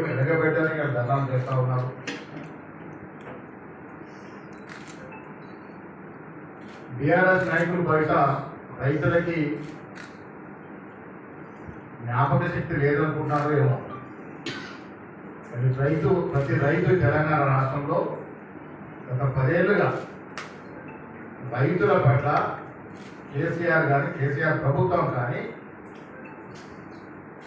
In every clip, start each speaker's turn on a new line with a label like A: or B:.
A: ఏం వెనకబెట్టని ఇక్కడ దండాలు ఉన్నారు. బీఆర్ఎస్ నాయకులు బయట రైతులకి జ్ఞాపక శక్తి లేదనుకుంటున్నారు ఏమో. రైతు ప్రతి రైతు తెలంగాణ రాష్ట్రంలో గత పదేళ్ళుగా రైతుల పట్ల కేసీఆర్ కానీ కేసీఆర్ ప్రభుత్వం కానీ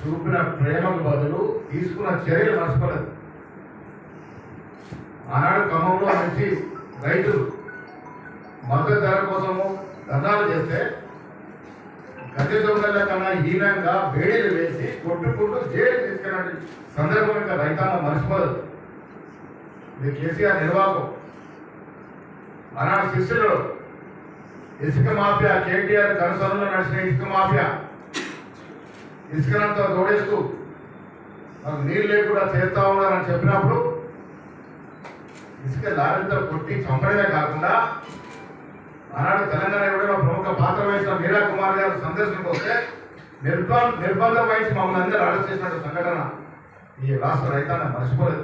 A: చూపిన ప్రేమకు బదులు తీసుకున్న చర్యలు మర్చిపోలేదు. ఆనాడు ఖమ్మంలో నుంచి రైతులు మద్దతు ధర కోసము ధర్నాలు చేస్తే గతి దొంగల కన్నా హీనంగా వేడిలు వేసి కొట్టుకుంటూ జైలు తీసుకెళ్ళిన సందర్భం ఇంకా రైతాంగం మర్చిపోలేదు. ఇది కేసీఆర్ నిర్వాహకం. ఆనాడు శిష్యులు ఇసుక మాఫియా కేటీఆర్ కనుసరణలో నడిచిన ఇసుక మాఫియా ఇసుకనంతా తోడేస్తూ మాకు నీళ్ళు లేకుండా చేస్తా ఉన్నారని చెప్పినప్పుడు ఇసుక లారీతో కొట్టి చంపడమే కాకుండా ఆనాడు తెలంగాణ ఇవ్వడంలో ప్రముఖ పాత్ర వహించిన మీరా కుమార్ గారు సందర్శనకు వస్తే నిర్బంధ నిర్బంధం వహించి మమ్మల్ని అందరూ అరెస్ట్ చేసిన సంఘటన ఈ రాష్ట్ర రైతాన్ని మర్చిపోలేదు.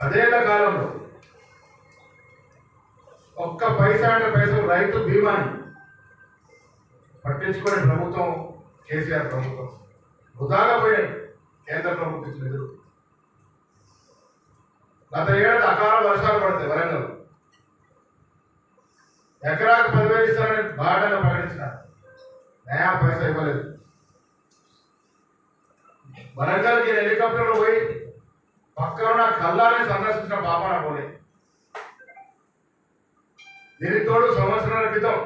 A: పదేళ్ళ కాలంలో ఒక్క పైసా అంటే పైసలు రైతు బీమాని పట్టించుకునే ప్రభుత్వం కేసీఆర్ ప్రభుత్వం. వృధాగా పోయినాయి కేంద్ర ప్రభుత్వం ఇచ్చిన నిధులు గత ఏడాది అకాల వర్షాలు పడతాయి వరంగల్. ఎకరాకు పదివేలు ఇస్తారని బాటగా ప్రకటించిన. నయా పైసా ఇవ్వలేదు. వరంగల్కి హెలికాప్టర్లో పోయి పక్కన ఉన్న కల్లాన్ని సందర్శించిన పాపన పోలే దీనికి తోడు సంవత్సరాల క్రితం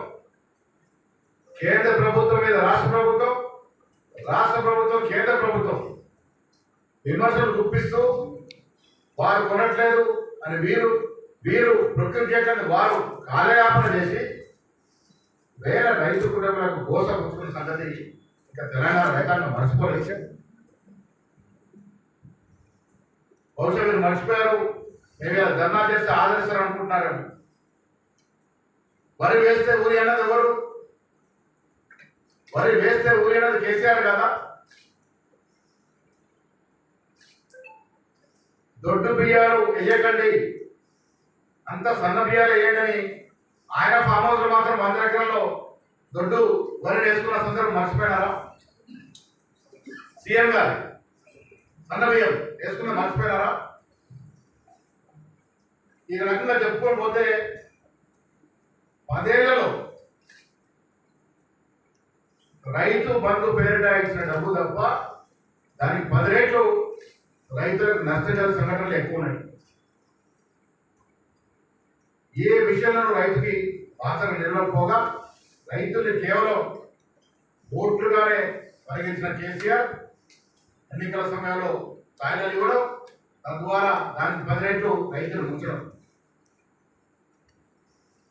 A: కేంద్ర ప్రభుత్వం మీద రాష్ట్ర ప్రభుత్వం రాష్ట్ర ప్రభుత్వం కేంద్ర ప్రభుత్వం విమర్శలు గుప్పిస్తూ వారు కొనట్లేదు అని వీరు వీరు ప్రకృతి చేయడానికి వారు కాలయాపన చేసి వేల రైతు కుటుంబాలకు గోస సంగతి ఇంకా తెలంగాణ రైతాంగం మర్చిపోలేదు. బహుశా మీరు మర్చిపోయారు. మేము ఇలా ధర్నా చేస్తే ఆదరిస్తారు అనుకుంటున్నారేమో వరి వేస్తే ఊరి అన్నది ఎవరు? వరి వేస్తే ఊరి కేసీఆర్ కదా? దొడ్డు బియ్యాలు వేయకండి. అంత సన్న బియ్యాలు వేయండి ఆయన ఫామ్ హౌస్లో మాత్రం వంద ఎకరాల్లో దొడ్డు వరి వేసుకున్న సందర్భం మర్చిపోయినారా? సీఎం గారు సన్న బియ్యం వేసుకున్న మర్చిపోయినారా? ఈ రకంగా చెప్పుకోకపోతే పదేళ్ళ రైతు బంధు పేరిట ఇచ్చిన డబ్బు తప్ప దానికి పది రేట్లు రైతులకు నష్టజల సంఘటనలు ఎక్కువ ఉన్నాయి. ఏ విషయంలో రైతుకి పాత్ర నిలవకపోగా రైతుల్ని కేవలం ఓట్లుగానే పరిగణించిన కేసీఆర్ ఎన్నికల సమయంలో కాయలు ఇవ్వడం తద్వారా దానికి పది రేట్లు రైతులు ఉంచడం.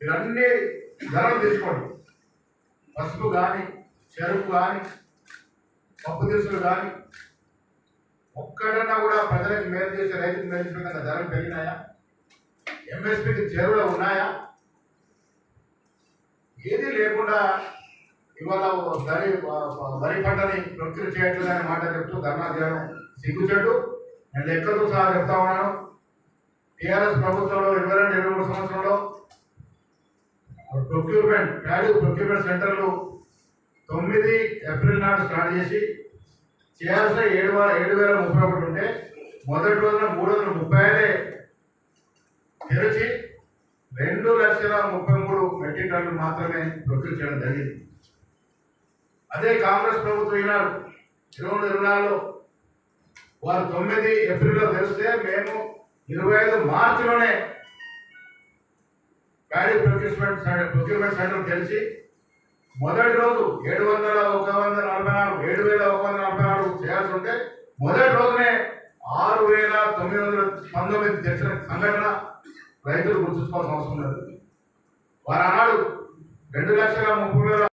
A: మీరు అన్ని ధరలు తీసుకోండి. పసుపు కానీ చెరుకు కానీ పప్పు దినుసులు కానీ ఒక్కడన్నా కూడా ప్రజలకు మేలు చేసే రైతుకు మేలు చేసిన ధరలు పెరిగినాయా? ఎంఎస్పీకి చెరువులు ఉన్నాయా? ఏది లేకుండా ఇవాళ వరి వరి పంటని ప్రకృతి చేయట్లేదు అనే మాట చెప్తూ ధర్నా చేయడం సిగ్గుచెట్టు నేను లెక్కలతో సహా చెప్తా ఉన్నాను. టీఆర్ఎస్ ప్రభుత్వంలో ఇరవై రెండు ఇరవై మూడు సంవత్సరంలో ప్రొక్యూర్మెంట్ వాల్యూ ప్రొక్యూర్మెంట్ సెంటర్లు తొమ్మిది ఏప్రిల్ నాడు స్టార్ట్ చేసి చేయాల్సిన ఏడు ఏడు వేల ముప్పై ఒకటి ఉంటే మొదటి రోజున మూడు వందల ముప్పై ఐదే తెరిచి రెండు లక్షల ముప్పై మూడు మెట్రిక్ టన్నులు మాత్రమే ప్రొక్యూర్ చేయడం జరిగింది. అదే కాంగ్రెస్ ప్రభుత్వం ఈనాడు ఇరవై మూడు ఇరవై నాలుగులో వారు తొమ్మిది ఏప్రిల్లో తెలిస్తే మేము ఇరవై ఐదు మార్చిలోనే ప్యాడీ ప్రొక్యూర్మెంట్ ప్రొక్యూర్మెంట్ సెంటర్ తెలిసి మొదటి రోజు ఏడు వందల ఒక వందల నలభై నాలుగు ఏడు వేల ఒక వందల నలభై నాలుగు చేయాల్సి ఉంటే మొదటి రోజునే ఆరు వేల తొమ్మిది వందల పంతొమ్మిది తెచ్చిన సంఘటన రైతులు గుర్తుంచుకోవాల్సిన అవసరం లేదు. వారు అన్నాడు రెండు లక్షల ముప్పై వేల